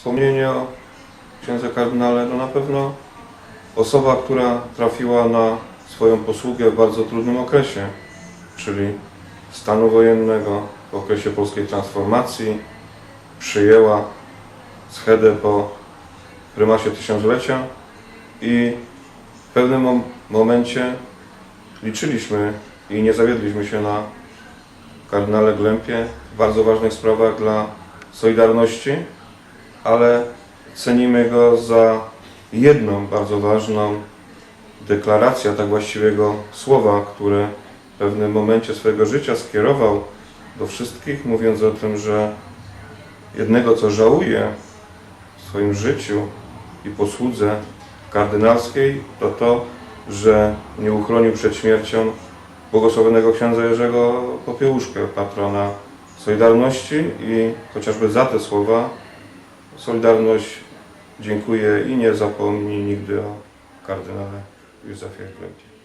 wspomnienie o księdze kardynale, no na pewno osoba, która trafiła na swoją posługę w bardzo trudnym okresie, czyli stanu wojennego, w okresie polskiej transformacji, przyjęła schedę po prymasie tysiąclecia i w pewnym mom- momencie liczyliśmy i nie zawiedliśmy się na kardynale Glępie w bardzo ważnych sprawach dla Solidarności, ale cenimy go za jedną bardzo ważną deklarację, a tak właściwego słowa, które w pewnym momencie swojego życia skierował do wszystkich, mówiąc o tym, że jednego co żałuje w swoim życiu i posłudze kardynalskiej, to to, że nie uchronił przed śmiercią błogosławionego księdza Jerzego Popiełuszkę, patrona Solidarności i chociażby za te słowa Solidarność dziękuję i nie zapomni nigdy o kardynale Józefie Glebie.